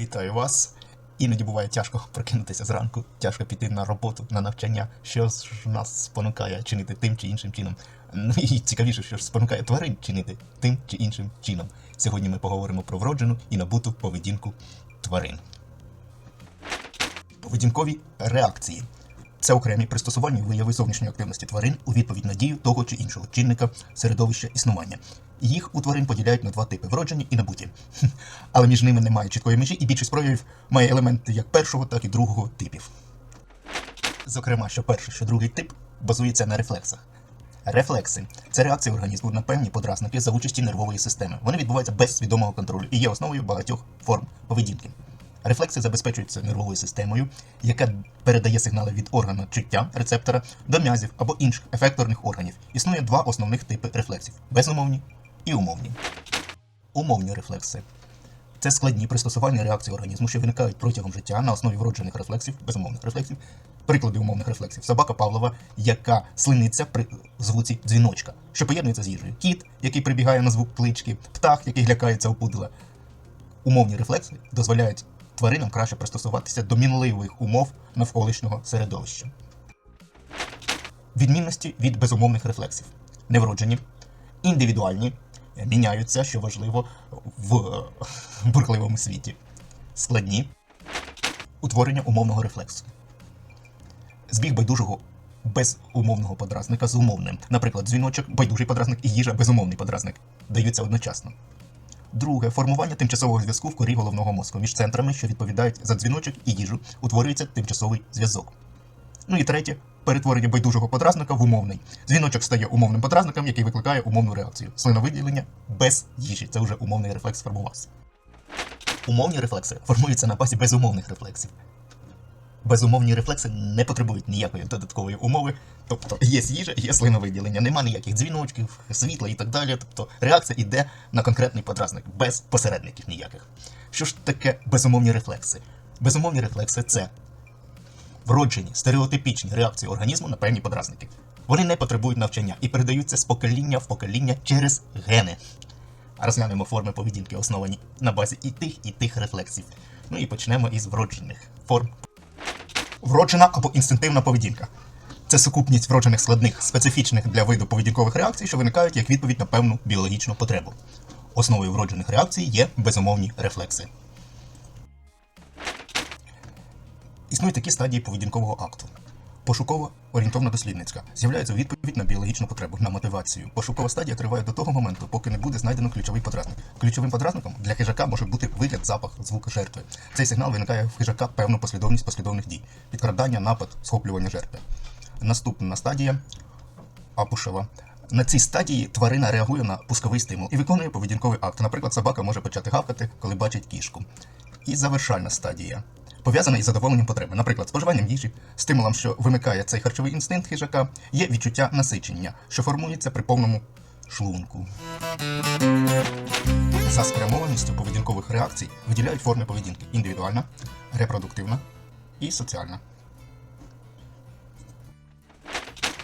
Вітаю вас. Іноді буває тяжко прокинутися зранку, тяжко піти на роботу, на навчання, що ж нас спонукає чинити тим чи іншим чином. Ну і цікавіше, що ж спонукає тварин чинити тим чи іншим чином. Сьогодні ми поговоримо про вроджену і набуту поведінку тварин. Поведінкові реакції це окремі пристосування вияви зовнішньої активності тварин у відповідь на дію того чи іншого чинника середовища існування. Їх у тварин поділяють на два типи вроджені і набуті. Але між ними немає чіткої межі, і більшість проявів має елементи як першого, так і другого типів. Зокрема, що перший, що другий тип базується на рефлексах. Рефлекси це реакція організму на певні подразники за участі нервової системи. Вони відбуваються без свідомого контролю і є основою багатьох форм поведінки. Рефлекси забезпечуються нервовою системою, яка передає сигнали від органу чуття рецептора до м'язів або інших ефекторних органів. Існує два основних типи рефлексів безумовні і умовні. Умовні рефлекси це складні пристосування реакцій організму, що виникають протягом життя на основі вроджених рефлексів, безумовних рефлексів. Приклади умовних рефлексів. Собака Павлова, яка слиниться при звуці дзвіночка, що поєднується з їжею. Кіт, який прибігає на звук клички, птах, який лякається опудила. Умовні рефлекси дозволяють тваринам краще пристосуватися до мінливих умов навколишнього середовища. Відмінності від безумовних рефлексів. Невроджені, індивідуальні, міняються, що важливо в е, бурхливому світі. Складні утворення умовного рефлексу. Збіг байдужого безумовного подразника з умовним. Наприклад, дзвіночок, байдужий подразник і їжа безумовний подразник даються одночасно. Друге формування тимчасового зв'язку в корі головного мозку між центрами, що відповідають за дзвіночок і їжу, утворюється тимчасовий зв'язок. Ну і третє перетворення байдужого подразника в умовний. Дзвіночок стає умовним подразником, який викликає умовну реакцію. Слиновиділення без їжі. Це вже умовний рефлекс сформувався. Умовні рефлекси формуються на базі безумовних рефлексів. Безумовні рефлекси не потребують ніякої додаткової умови. Тобто є їжа, є слиновиділення, нема ніяких дзвіночків, світла і так далі. Тобто реакція йде на конкретний подразник, без посередників ніяких. Що ж таке безумовні рефлекси? Безумовні рефлекси це вроджені стереотипічні реакції організму на певні подразники. Вони не потребують навчання і передаються з покоління в покоління через гени. Розглянемо форми поведінки, основані на базі і тих, і тих рефлексів. Ну і почнемо із вроджених форм. Вроджена або інстинктивна поведінка. Це сукупність вроджених складних, специфічних для виду поведінкових реакцій, що виникають як відповідь на певну біологічну потребу. Основою вроджених реакцій є безумовні рефлекси. Існують такі стадії поведінкового акту. Пошукова орієнтовно дослідницька з'являється відповідь на біологічну потребу, на мотивацію. Пошукова стадія триває до того моменту, поки не буде знайдено ключовий подразник. Ключовим подразником для хижака може бути вигляд, запах, звук жертви. Цей сигнал виникає в хижака певну послідовність послідовних дій: підкрадання, напад, схоплювання жертви. Наступна стадія Апушева. На цій стадії тварина реагує на пусковий стимул і виконує поведінковий акт. Наприклад, собака може почати гавкати, коли бачить кішку. І завершальна стадія пов'язана із задоволенням потреби, наприклад, споживанням їжі, стимулом, що вимикає цей харчовий інстинкт хижака, є відчуття насичення, що формується при повному шлунку. За спрямованістю поведінкових реакцій виділяють форми поведінки: індивідуальна, репродуктивна і соціальна.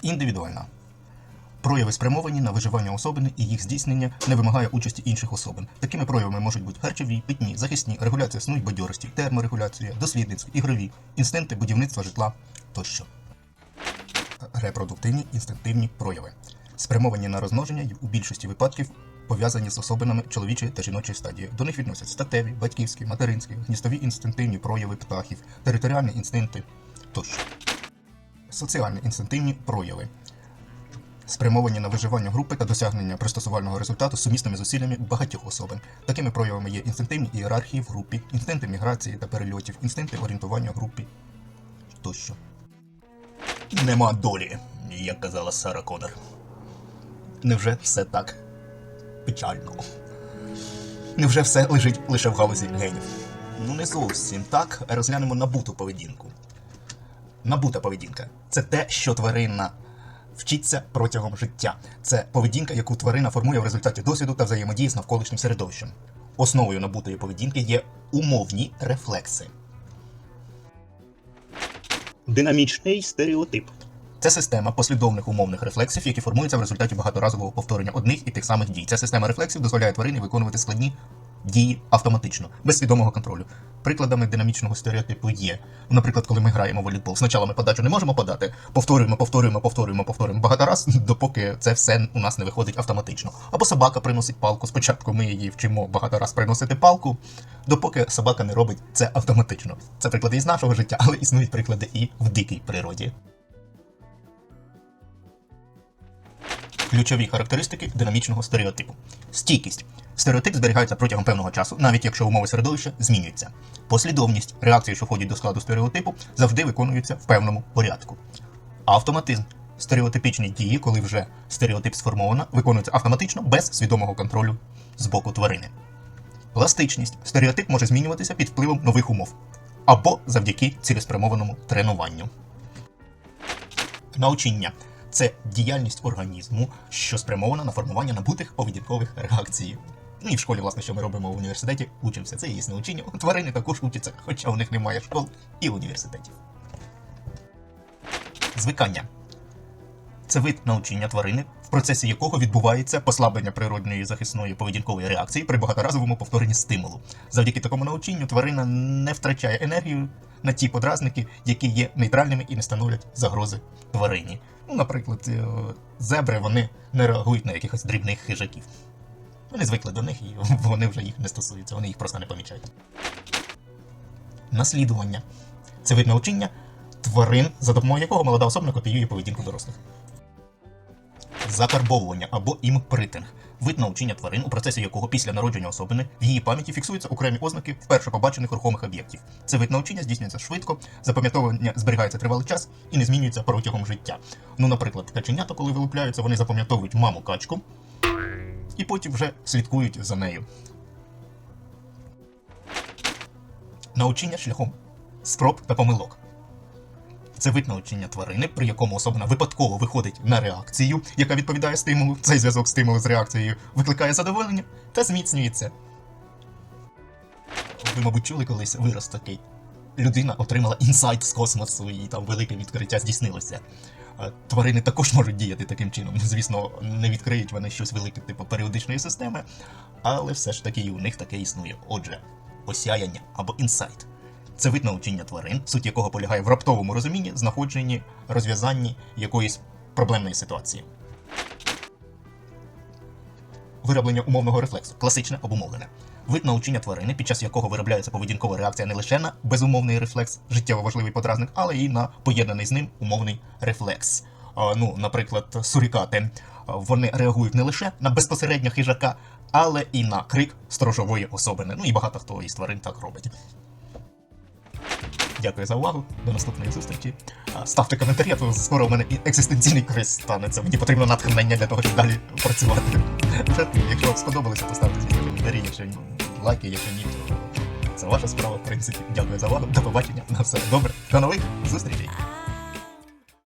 Індивідуальна. Прояви спрямовані на виживання особини і їх здійснення не вимагає участі інших особин. Такими проявами можуть бути харчові, питні, захисні, регуляція сну й бадьорості, терморегуляція, дослідницькі, ігрові, інстинкти будівництва житла тощо. Репродуктивні інстинктивні прояви. Спрямовані на розмноження у більшості випадків пов'язані з особинами чоловічої та жіночої стадії. До них відносять статеві, батьківські, материнські, гністові інстинктивні прояви птахів, територіальні інстинкти тощо. Соціальні інстинктивні прояви спрямовані на виживання групи та досягнення пристосувального результату сумісними зусиллями багатьох особин. Такими проявами є інстинктивні ієрархії в групі, інстинкти міграції та перельотів, інстинкти орієнтування групі тощо. Нема долі, як казала Сара Коннор. Невже все так печально? Невже все лежить лише в галузі генів? Ну не зовсім так. Розглянемо набуту поведінку. Набута поведінка це те, що тварина вчиться протягом життя. Це поведінка, яку тварина формує в результаті досвіду та взаємодії з навколишнім середовищем. Основою набутої поведінки є умовні рефлекси. Динамічний стереотип. Це система послідовних умовних рефлексів, які формуються в результаті багаторазового повторення одних і тих самих дій. Ця система рефлексів дозволяє тварині виконувати складні дії автоматично, без свідомого контролю. Прикладами динамічного стереотипу є. Ну, Наприклад, коли ми граємо в волейбол, спочатку ми подачу не можемо подати, повторюємо, повторюємо, повторюємо, повторюємо багато раз, допоки це все у нас не виходить автоматично. Або собака приносить палку. Спочатку ми її вчимо багато раз приносити палку, допоки собака не робить це автоматично. Це приклади із нашого життя, але існують приклади і в дикій природі. Ключові характеристики динамічного стереотипу. Стійкість. Стереотип зберігається протягом певного часу, навіть якщо умови середовища змінюються. Послідовність реакції, що входять до складу стереотипу, завжди виконуються в певному порядку. Автоматизм. Стереотипічні дії, коли вже стереотип сформовано, виконуються автоматично без свідомого контролю з боку тварини. Пластичність. Стереотип може змінюватися під впливом нових умов або завдяки цілеспрямованому тренуванню. Научіння це діяльність організму, що спрямована на формування набутих поведінкових реакцій. Ну і в школі, власне, що ми робимо в університеті, учимося. Це і є научіння. Тварини також учаться, хоча у них немає школ і університетів. Звикання це вид навчання тварини, в процесі якого відбувається послаблення природньої захисної поведінкової реакції при багаторазовому повторенні стимулу. Завдяки такому навчанню тварина не втрачає енергію на ті подразники, які є нейтральними і не становлять загрози тварині. Ну, наприклад, е, зебри вони не реагують на якихось дрібних хижаків. Вони звикли до них і вони вже їх не стосуються, вони їх просто не помічають. Наслідування це вид навчання тварин, за допомогою якого молода особина копіює поведінку дорослих. Закарбовування або імпритинг вид навчання тварин, у процесі якого після народження особини в її пам'яті фіксуються окремі ознаки вперше побачених рухомих об'єктів. Це вид навчання здійснюється швидко, запам'ятовування зберігається тривалий час і не змінюється протягом життя. Ну, наприклад, каченята, коли вилупляються, вони запам'ятовують маму качку і потім вже слідкують за нею. Научення шляхом спроб та помилок. Це вид навчання тварини, при якому особина випадково виходить на реакцію, яка відповідає стимулу. Цей зв'язок стимулу з реакцією викликає задоволення та зміцнюється. Ви, мабуть, чули колись вираз такий. Людина отримала інсайт з космосу, і там велике відкриття здійснилося. Тварини також можуть діяти таким чином. Звісно, не відкриють вони щось велике, типу періодичної системи, але все ж таки і у них таке існує. Отже, осяяння або інсайт. Це вид навчання тварин, суть якого полягає в раптовому розумінні, знаходженні, розв'язанні якоїсь проблемної ситуації. Вироблення умовного рефлексу класичне обумовлене. Вид навчання тварини, під час якого виробляється поведінкова реакція не лише на безумовний рефлекс, життєво важливий подразник, але й на поєднаний з ним умовний рефлекс. Ну, наприклад, сурікати. Вони реагують не лише на безпосередньо хижака, але і на крик сторожової особини. Ну і багато хто із тварин так робить. Дякую за увагу. До наступної зустрічі. Ставте коментарі, а то скоро у мене і екзистенційний квест станеться. Мені потрібно натхнення для того, щоб далі працювати. Жартую. Якщо вам сподобалося, поставте свої коментарі, якщо ні, лайки, якщо ні, то це ваша справа, в принципі. Дякую за увагу. До побачення. На все добре. До нових зустрічей.